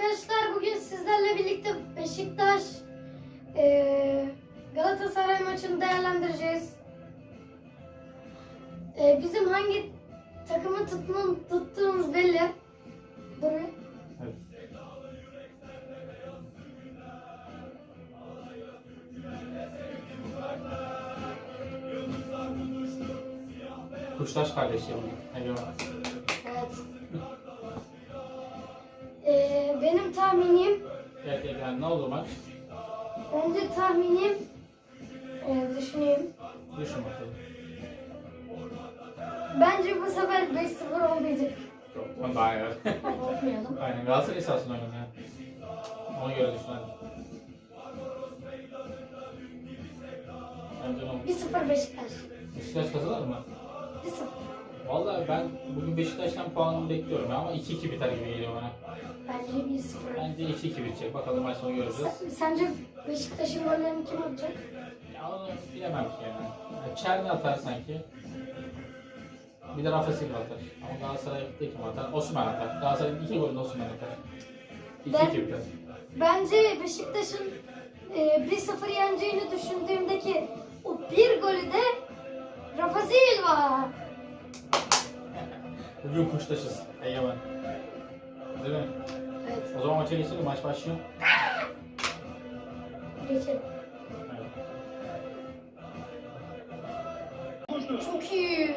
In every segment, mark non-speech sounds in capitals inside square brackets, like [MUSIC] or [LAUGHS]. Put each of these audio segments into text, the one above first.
arkadaşlar bugün sizlerle birlikte Beşiktaş eee, Galatasaray maçını değerlendireceğiz. Eee, bizim hangi takımı tuttuğum, tuttuğumuz belli. Dur bir. Evet. Kuştaş kardeşlerim. Eyvallah. Benim tahminim, Evet, yani ne olur maç? önce tahminim eee, düşüneyim. Düşün bakalım. Bence bu sefer 5-0 olmayacak. Yok, daha iyi. Abartmayalım. Aynen Galatasaray esasında oynadı ya. Ona göre düşün hadi. Bence ne olur? 1-0 Beşiktaş. Beşiktaş kazanır mı? 1-0. Vallahi ben bugün Beşiktaş'tan puan bekliyorum ama 2-2 biter gibi geliyor bana. Bence 1-0. Bence 2-2 bitecek. Bakalım maç sonu göreceğiz. Sen- Sence Beşiktaş'ın gollerini kim atacak? Ya onu bilemem ki yani. yani Çerni atar sanki. Bir de Rafa Silva atar. Ama Galatasaray'da kim atar? Osman atar. Galatasaray'ın iki golünü Osman atar. 2-2 Ben- biter. Bence Beşiktaş'ın e, 1-0 yeneceğini düşündüğümdeki o bir golü de Rafa Silva. Bugün kuştaşız. Egemen. Değil mi? Evet, O zaman maça geçelim. Maç başlıyor. geçelim. Evet. Çok iyi.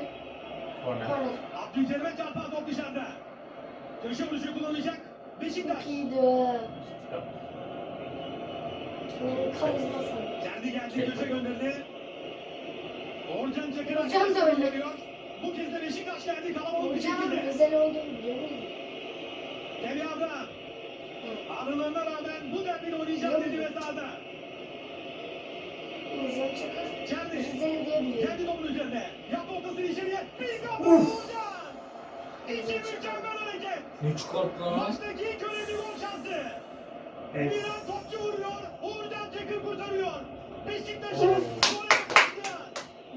Korner. Abdülkerim'e çarpan top dışarıda. Köşe vuruşu kullanacak. Beşiktaş. Çok iyiydi. Kendi geldi köşe gönderdi. Orcan Çakır Orcan da öyle. Bu kez de Beşiktaş geldi kalabalık bir şekilde. özel olduğunu biliyor muydun? Demi Abraham. Ağrılarına rağmen bu derbini oynayacağım dedi ve sahada. Hocam Çakır. Kendi. Rizeli diye biliyor. Kendi topun üzerine. Yaptı ortasını içeriye. Bir kafa Orcan. İki mükemmel hareket. Ne çıkarttı lan? Maçtaki ilk önemli gol şansı. Emirhan topçu vuruyor. Uğurcan Çakır kurtarıyor. Beşiktaş'ın.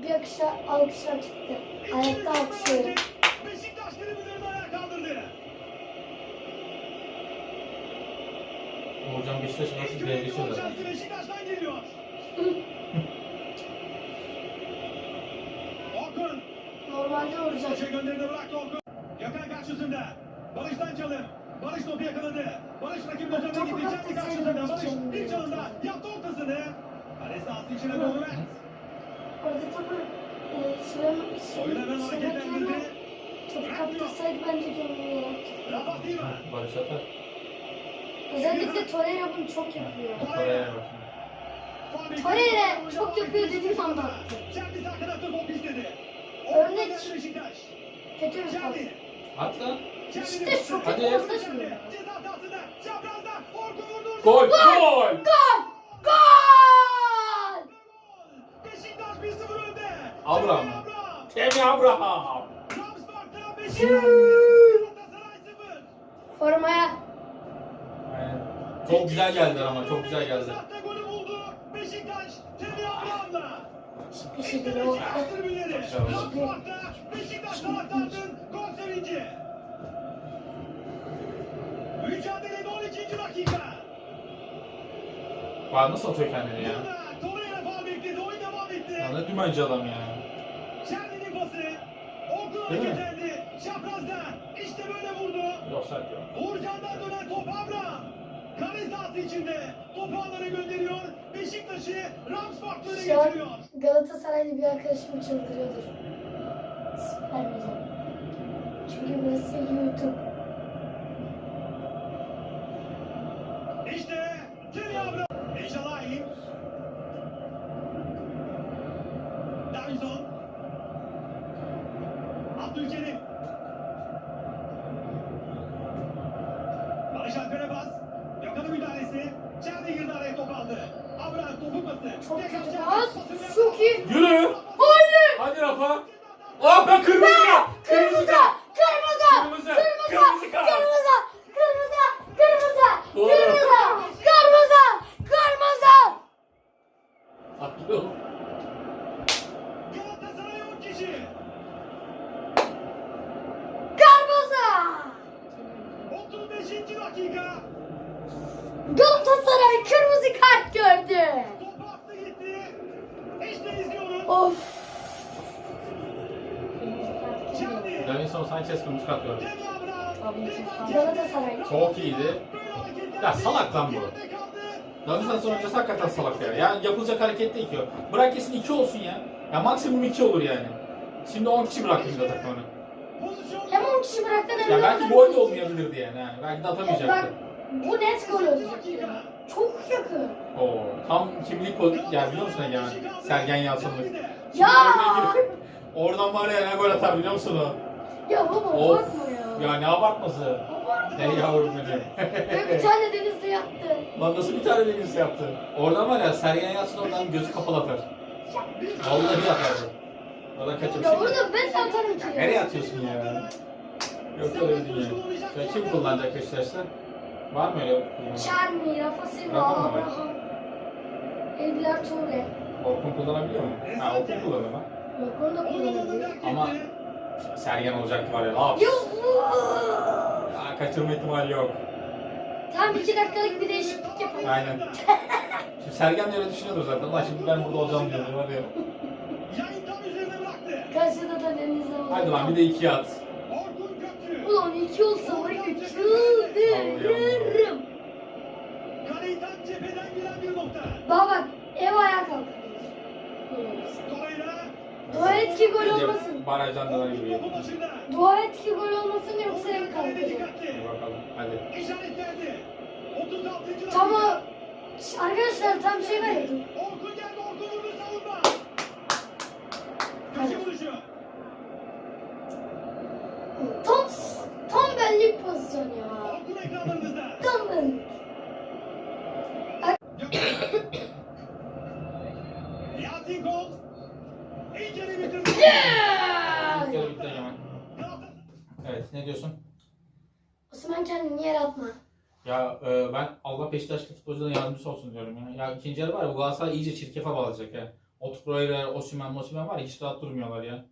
Bir akışa alkışlar çıktı. Ayakta alkışlıyorum. Beşiktaş tribünlerini ayağa kaldırdı. Hocam Beşiktaş nasıl bir zaten. şansı Beşiktaş'tan geliyor. [LAUGHS] Orkun. Normalde vuracak. Köşe gönderide bıraktı Orkun. Gökhan karşısında. Barış'tan çalım. Barış topu yakaladı. Barış üzerine Topu gitti. Kendi karşısında. Barış için. bir çalımda yaptı ortasını. Kale sahası içine doğru ver. Orada topu e, Süleyman Süleyman hareketlendirdi. topu kaptırsaydı bence Silva. Barış atar. Özellikle Torreira bunu çok yapıyor. Torreira bak şimdi. Torreira çok yapıyor dediğim anda attı. Örnek. Kötü bir pas. At lan. İşte çok Hadi. kötü. Orkun vurdu. Gol! Gol! Gol! Gol! Beşiktaş 1-0 önde. Abraham. Temi Abraham. Ramsbach'ta Beşiktaş. Galatasaray 0. Formaya. Çok güzel geldiler ama çok güzel geldi. Taraftarının gol 12. dakika. Bak nasıl atıyor kendini ya. Torreira faul bekledi. Oyun devam etti. Ya ne dümenci adam ya. Şerli'nin pası. Mi? hareketlendi. Çaprazda. İşte böyle vurdu. Uğurcan'dan dönen top Abraham. Kale sahası içinde. Topu ağlara gönderiyor. Beşiktaş'ı Ramsbach'ta öne Şu an getiriyor. Galatasaraylı bir arkadaşım çıldırıyordur. Vermeyeceğim. Çünkü burası YouTube. İşte Kenny Abraham. Ejalahi. Davison. Abdülkerim. Barış Alper'e pas. Gökhan'ın müdahalesi. Çerni girdi araya top aldı. Abraham topu pası. Çok kötü Çok iyi. Yürü! Hayır! Hadi Rafa! Aa ben kırmızı kart! Kırmızı kart! Kırmızı! Kırmızı! Kırmızı kart! Kırmızı! Kırmızı! Kırmızı! Doğru. Kırmızı! Kırmızı! Kırmızı! Haklı ol. Galatasaray 10 kişi. Kırmızı! 35. dakika. Galatasaray kırmızı kart gördü. Topu attı gitti. İşte izliyoruz. Of. Çeldi. Davinson Sanchez kırmızı kart gördü. Galatasaray. Çok iyiydi. Ya salak lan bu. Davinson öncesi hakikaten salak ya. Yani yapılacak hareket değil ki o. Bırak kesin 2 olsun ya. Ya maksimum 2 olur yani. Şimdi 10 kişi bıraktı bir de takımını. Hem 10 kişi bıraktı hem Ya de belki gol de olmayabilirdi yani. yani. Belki de Bak atamayacaktı. bu net gol olacak ya. Çok yakın. Oo, tam kimlik o ya biliyor musun Egemen? Sergen Yalçınlık. Ya! Oradan var ya ne gol atar biliyor musun o? Ya baba Of. bakma ya. Ya ne abartması? Abartma. Ey yavrum. Ve bir tane denizde yattı. Lan nasıl bir tane deniz yaptı? Oradan var ya Sergen Yalçın oradan gözü kapalı atar. Vallahi atar. Oradan. Ya burada ben de atarım ki. Nereye atıyorsun ya? Yok öyle bir dünya. Şöyle kim kullanacak Beşiktaş'ta? Var mı öyle? kullanan? Çermi, Rafa Silva, Rafa mı? Abraham. Elbiler Toure. Orkun kullanabiliyor mu? Ha Orkun kullanır mı? Yok onu da kullanabilir. Ama Sergen olacaktı var ya. Laps. Yok. Ya, kaçırma ihtimali yok. Tam iki dakikalık bir değişiklik yapalım. Aynen. [LAUGHS] Şimdi Sergen de öyle düşünüyordur zaten. Ulan şimdi ben burada olacağım diyordu var ya. Yayın tam üzerine bıraktı. Karşıda da denizde oldu. Hadi lan bir de iki at. Ulan iki olsa var ya çıldırırım. Kaleyi tam cepheden giren bir nokta. Baba bak ev ayağa kalkabilir. Torreira. Dua et ki gol olmasın. Barajdan. Topu başında. Dua et ki gol olmasın yoksa ev kalkacak. bakalım. Hadi. İşaret verdi. 36. dakika. Tam o... Arkadaşlar tam şey dur. Orkun geldi. Orkun vurdu savunma. Köşe vuruşu. Tam, tam benlik pozisyon ya. Orkun ekranlarınızda. Tam benlik. Yasin Kol. İlk yarıyı bitirdi. İlk yarı bitti Egemen. Evet ne diyorsun? Osman kendini yere atma. Ya e, ben Allah Beşiktaşlı futbolcuların yardımcısı olsun diyorum ya. Ya ikinci yarı var ya bu Galatasaray iyice çirkefe bağlayacak ya. Otuproyla, Osimhen, Mosimhen var ya hiç rahat durmuyorlar ya.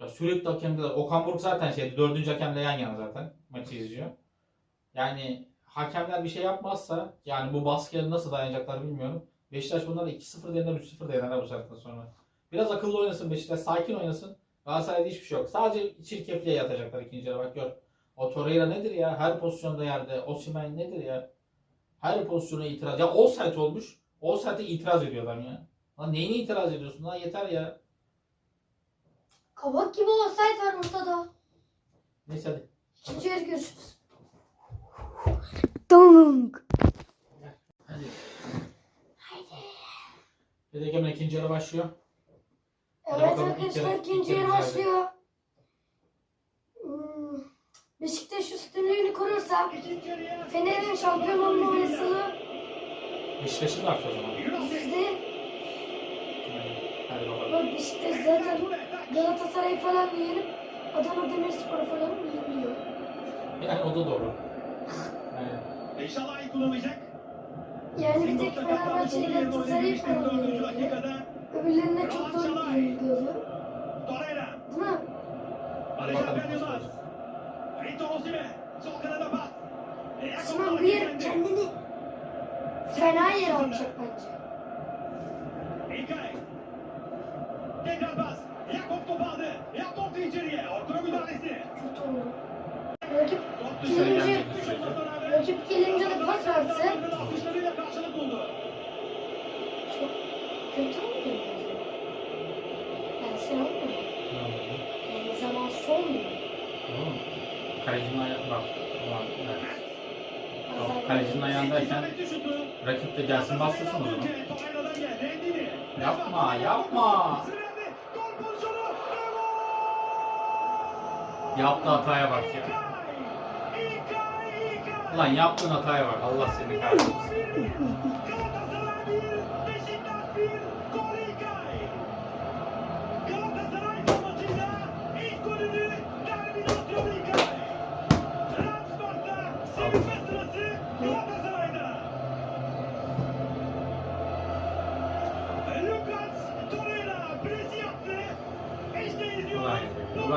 Ya sürekli hakemdeler. Okan Buruk zaten şeydi dördüncü hakemle yan yana zaten maçı izliyor. Yani hakemler bir şey yapmazsa yani bu baskıya nasıl dayanacaklar bilmiyorum. Beşiktaş bunları 2-0 dener 3-0 dener bu saatten sonra. Biraz akıllı oynasın Beşiktaş sakin oynasın. Galatasaray'da hiçbir şey yok. Sadece çirkefliğe yatacaklar ikinci yarı bak gör. O Torreira nedir ya? Her pozisyonda yerde. Osimhen nedir ya? Her pozisyona itiraz. Ya offside olmuş. Offside'e itiraz ediyor adam ya. Lan neyine itiraz ediyorsun lan yeter ya. Kabak gibi olsaydı var ortada. Neyse hadi. İkinci yarı görüşürüz. Donk. Hadi. Hadi Egemen ikinci yarı başlıyor. Hadi Evet bakalım, ilk arkadaşlar yarı- ikinci ilk yarı yarı başlıyor. Hmm, Beşiktaş yarıya. Fener'in şampiyon olma olasılığı Beşiktaş'ın da arttı o zaman. yüzde. Hadi bakalım. Bak Beşiktaş zaten Galatasaray falan yenip Adana Demirspor falan yeniliyor. Yani o da doğru. Yani, İnşallah iyi kullanacak. Yani bir tek Fenerbahçe ile Galatasaray falan 24. yeniliyor. dakikada Öbürlerine çok zor yeniliyor. Torreira. Değil mi? Alexander bakalım. Yılmaz. Victor Osimhen. Osman bu yer kendini fena yer alacak bence. Tekrar pas. Yakup topu aldı. Yaptı orta içeriye. Orkun'a müdahalesi. Kötü oldu. Rakip, gelince, rakip gelince de pas verse Alkışlarıyla karşılık buldu. çok kötü olmuyor. Yani şey olmuyor. Yani zamansız olmuyor. Tamam? Kalecinin ayağı bak. Bazen- Kalecinin ayağındayken rakip de gelsin bastırsın o zaman. Yapma, yapma. Yaptığı hataya bak ya. Ulan yaptığın hataya bak. Allah seni kahretsin. [LAUGHS]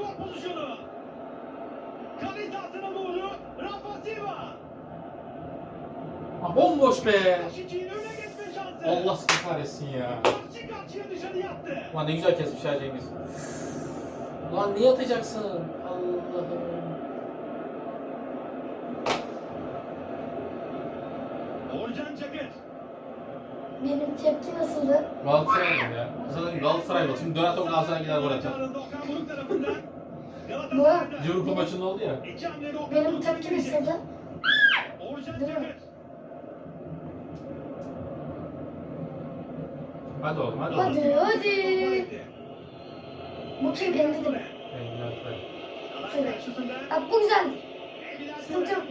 gol pozisyonu. Kale sahasına doğru Rafa Silva. Ha, bomboş be. Beşiktaş'ın öne geçme şansı. Allah seni kahretsin ya. Karşı karşıya dışarı yattı. Lan ne güzel kesmiş ha Cengiz. Lan niye atacaksın? Allah'ım. Orcan Çakır. Benim tepki nasıldı? Galatasaray mı ya? Zaten Galatasaray var. Şimdi döner top Galatasaray gider gol tarafından. Galatasaray'da. Liverpool maçında oldu ya. Benim tepki nasıldı? Değil mi? Çakır. Hadi oğlum hadi. Hadi hadi. Bu kim endi de mi? Karşısında Bak bu güzeldi. Ebiler Sıkıntı yok.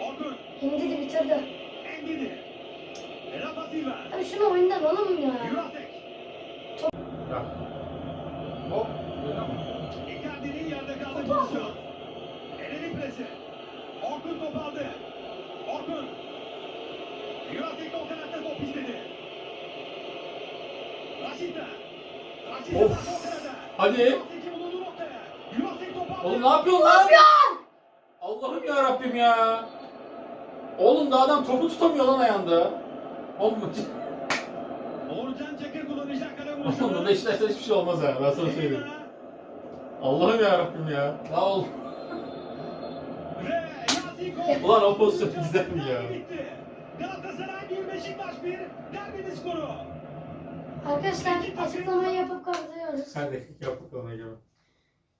Orkun. Hindi de bitirdi. Endidi. Rafa Silva. Abi şunu oyundan alalım ya. Ya. Hop. Icardi'nin yerde kaldığı pozisyon. Elini presi. Orkun topu aldı. Orkun. Jurasek o kanatta top Of. Hadi. Oğlum ne yapıyorsun lan? Allah'ım ya Rabbim ya. Oğlum da adam topu tutamıyor lan ayağında. Oğlum Orcan Çakır kullanacak kale Oğlum. Beşiktaş'ta hiçbir şey olmaz ha. Ben sana söyleyeyim. Allah'ım ya Rabbim ya. Ya Yasin Kol. Ulan o pozisyon güzel ya? Galatasaray 1 Beşiktaş 1 derbinin skoru. Arkadaşlar açıklamayı yapıp kapatıyoruz. Hadi yap bakalım Ege.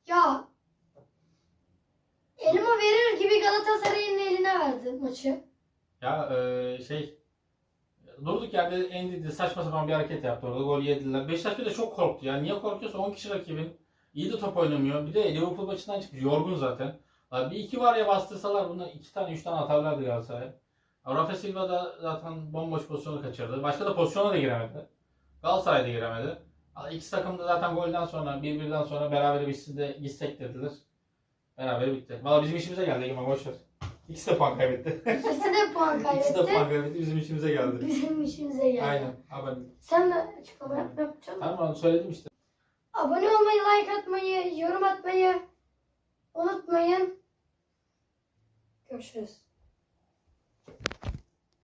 Ya elime verir gibi Galatasaray'ın eline verdi maçı. Ya e, şey durduk yerde Endidi saçma sapan bir hareket yaptı orada gol yediler. Beşiktaş bir de çok korktu ya. Niye korkuyorsa 10 kişi rakibin. İyi de top oynamıyor. Bir de Liverpool maçından çıkmış. Yorgun zaten. Abi bir iki var ya bastırsalar bunlar iki tane üç tane atarlardı Galatasaray. Rafa Silva da zaten bomboş pozisyonu kaçırdı. Başka da pozisyona da giremedi. Galatasaray da giremedi. İki takım da zaten golden sonra birbirinden sonra beraber bitsin de gitsek dediler. Beraber bitti. Valla bizim işimize geldi Egemen boş ver. İkisi de puan kaybetti. İkisi de puan [LAUGHS] İkisi de puan kaybetti. kaybetti bizim işimize geldi. Bizim işimize geldi. Aynen. Haber. Sen de açıklama yap, yapacağım. Tamam onu söyledim işte. Abone olmayı, like atmayı, yorum atmayı unutmayın. Görüşürüz.